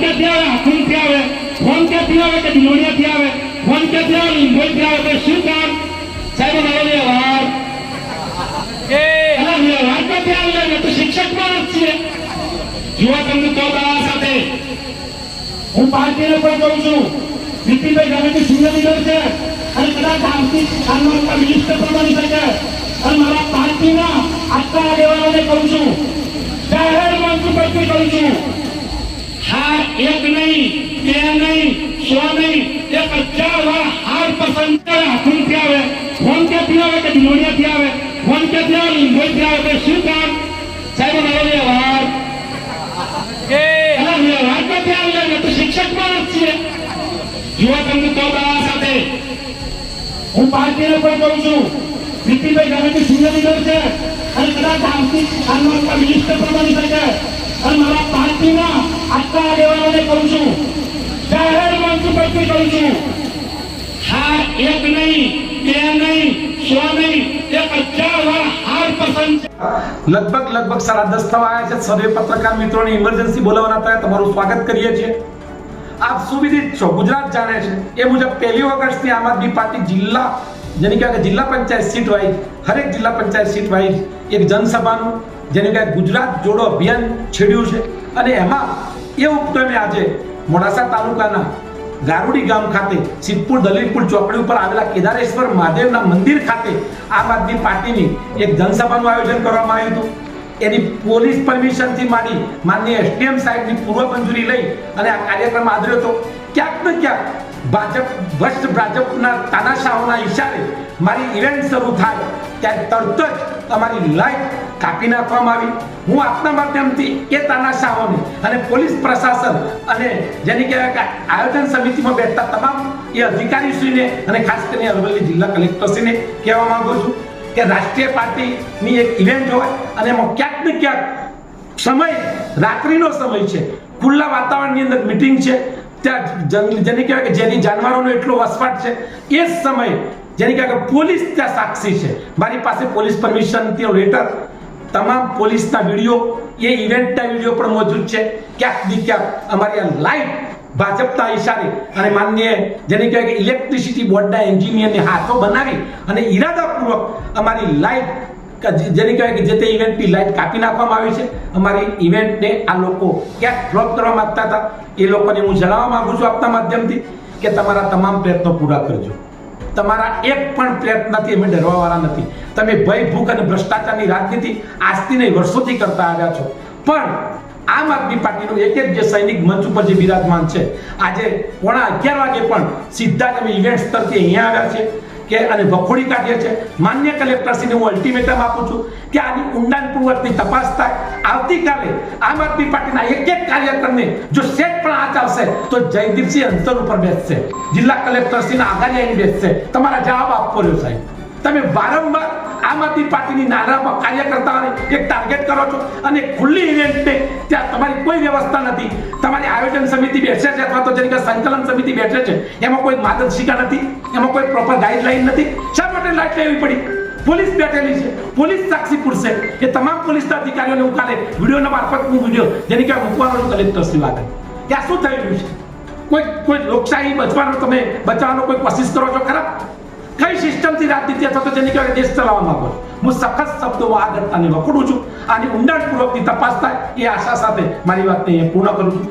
ક્યાંથી આવે આખુંથી આવે ફોન ક્યાંથી આવે કે દિલોડિયાથી આવે ફોન ક્યાંથી આવે લીંબોઈથી આવે તો શું કામ? સાહેબ મારો વ્યવહાર. વ્યવહાર ક્યાંથી આવે અમે તો શિક્ષક માણસ છીએ. જુઓ તમને તો આ સાથે. હું પાર્ટીને પણ કહું છું નીતિનભાઈ સિંગલ લીડર છે અને કદાચ આવતી કાલમાં મિનિસ્ટર પણ બની શકે. અને મારા પાર્ટીના આટલા આગેવાનોને કહું છું. જાહેર મંચ ઉપરથી કહું છું. હાર એક નહીં બે નહીં સો નહીં એક હજાર વાર હાર પસંદ કરે હાથુંથી આવે. ફોન ક્યાંથી આવે કે દિલોડિયાથી આવે? ફોન ક્યાંથી આવે? લીંબોઈથી આવે. તો શું કામ? સાહેબ મારો વ્યવહાર. વ્યવહાર ક્યાંથી આવે અમે તો શિક્ષક માણસ છીએ. તમને તો આ સાથે. હું પાર્ટીને પણ કહું છું નીતિનભાઈ ગમે તે છે અને કદાચ આવતી મિનિસ્ટર પણ બની શકે. અને મારા પાર્ટીના આટલા આગેવાનોને કહું છું. જાહેર મંચ પરથી કહું છું. હાર એક નહીં, બે નહીં, સો નહીં એક હજાર વાર હાર પસંદ લગભગ લગભગ સાડા દસ થવા આવ્યા છે. સર્વે પત્રકાર મિત્રોને ઇમરજન્સી બોલાવવાના થયા તમારું સ્વાગત કરીએ છીએ. આપ સુવિધિત છો. ગુજરાત જાણે છે. એ મુજબ પહેલી ઓગસ્ટથી આમ આદમી પાર્ટી જિલ્લા, જેની કે જિલ્લા પંચાયત સીટ વાઇઝ, હરેક જિલ્લા પંચાયત સીટ વાઇઝ એક જનસભાનું જેને કહેવાય ગુજરાત જોડો અભિયાન છેડ્યું છે. અને એમાં એ ઉપક્રમે આજે મોડાસા તાલુકાના ગારુડી ગામ ખાતે સિદ્ધપુર દલિતપુર ચોકડી ઉપર આવેલા કેદારેશ્વર મહાદેવના મંદિર ખાતે આમ આદમી પાર્ટીની એક જનસભાનું આયોજન કરવામાં આવ્યું હતું. એની પોલીસ પરમિશનથી માંડી માન્ય એસડીએમ સાહેબની પૂર્વ મંજૂરી લઈ અને આ કાર્યક્રમ આદર્યો હતો. ક્યાંક ને ક્યાંક ભાજપ ભ્રષ્ટ ભાજપના તાનાશાહોના ઈશારે મારી ઇવેન્ટ શરૂ થાય. ત્યારે તરત જ અમારી લાઈટ કાપી નાખવામાં આવી. હું આપના માધ્યમથી એ તાનાશાહોને અને પોલીસ પ્રશાસન અને જેની કહેવાય કે આયોજન સમિતિમાં બેઠતા તમામ એ અધિકારીશ્રીને અને ખાસ કરીને અરવલ્લી જિલ્લા કલેક્ટરશ્રીને કહેવા માંગુ છું કે રાષ્ટ્રીય પાર્ટીની એક ઇવેન્ટ હોય અને એમાં ક્યાંક ને ક્યાંક સમય, રાત્રિનો સમય છે. ખુલ્લા વાતાવરણની અંદર મીટિંગ છે. ત્યાં જેને કહેવાય કે જેની જાનવરોનો એટલો વસવાટ છે. એ જ સમયે જેને કહેવાય કે પોલીસ ત્યાં સાક્ષી છે. મારી પાસે પોલીસ પરમિશનથી લેટર તમામ પોલીસના વીડિયો, એ ઇવેન્ટના વીડિયો પણ મોજૂદ છે. ક્યાંક ને ક્યાંક અમારી આ લાઈટ ભાજપના ઈશારે અને માન્ય જેને કહેવાય કે ઇલેક્ટ્રિસિટી બોર્ડના એન્જિનિયરને હાથો બનાવી અને ઈરાદાપૂર્વક અમારી લાઈટ જેને કહેવાય કે જે તે ઇવેન્ટની લાઈટ કાપી નાખવામાં આવી છે. અમારી ઇવેન્ટને આ લોકો ક્યાંક ડ્રોપ કરવા માંગતા હતા, એ લોકોને હું જણાવવા માંગુ છું આપના માધ્યમથી કે તમારા તમામ પ્રયત્નો પૂરા કરજો. તમારા એક પણ પ્રયત્નથી અમે ડરવાવાળા નથી. તમે ભય, ભૂખ અને ભ્રષ્ટાચારની રાજનીતિ આજથી નહીં, વર્ષોથી કરતા આવ્યા છો. પણ આમ આદમી પાર્ટીનો એક એક જે સૈનિક મંચ ઉપર જે બિરાજમાન છે, આજે પોણા અગિયાર વાગે પણ સીધા તમે ઇવેન્ટ સ્તરથી અહીંયા આવ્યા છે કે, અને વખોડી કાઢીએ છે માન્ય કલેક્ટરશ્રીને હું અલ્ટિમેટમ આપું છું કે આની ઊંડાણપૂર્વકની તપાસ થાય. આવતીકાલે આમ આદમી પાર્ટીના એક એક કાર્યક્રમ પણ તો જયદીપસિંહ અંતર ઉપર બેસશે. જિલ્લા કલેક્ટરશ્રીના આગાડી આવીને બેસશે. તમારા જવાબ આપવો રહ્યો સાહેબ. તમે વારંવાર આમ આદમી પાર્ટીની નાના કાર્યકર્તાઓને એક ટાર્ગેટ કરો છો અને ખુલ્લી ઇવેન્ટને ત્યાં તમારી કોઈ વ્યવસ્થા નથી. તમારી આયોજન સમિતિ બેસે છે અથવા તો જેની કે સંકલન સમિતિ બેસે છે, એમાં કોઈ માર્ગદર્શિકા નથી, એમાં કોઈ પ્રોપર ગાઈડલાઈન નથી. શા માટે લાઈટ લેવી પડી? પોલીસ બેઠેલી છે. પોલીસ સાક્ષી પૂરશે એ તમામ પોલીસના અધિકારીઓને હું કાલે વિડીયોના મારફત હું વીડિયો, જેની કે મૂકવાનો છું કલેક્ટર આ શું થઈ રહ્યું છે? કોઈ કોઈ લોકશાહી બચવાનો તમે બચાવવાનો કોઈ કોશિશ કરો છો? ખરા? કઈ સિસ્ટમથી રાજનીતિ અથવા તો જેની કહેવાય દેશ ચલાવવા માંગો હું સખત શબ્દોમાં આ ઘટનાને વખોડું છું. આની ઊંડાણપૂર્વકની તપાસ થાય એ આશા સાથે મારી વાતને પૂર્ણ કરું છું.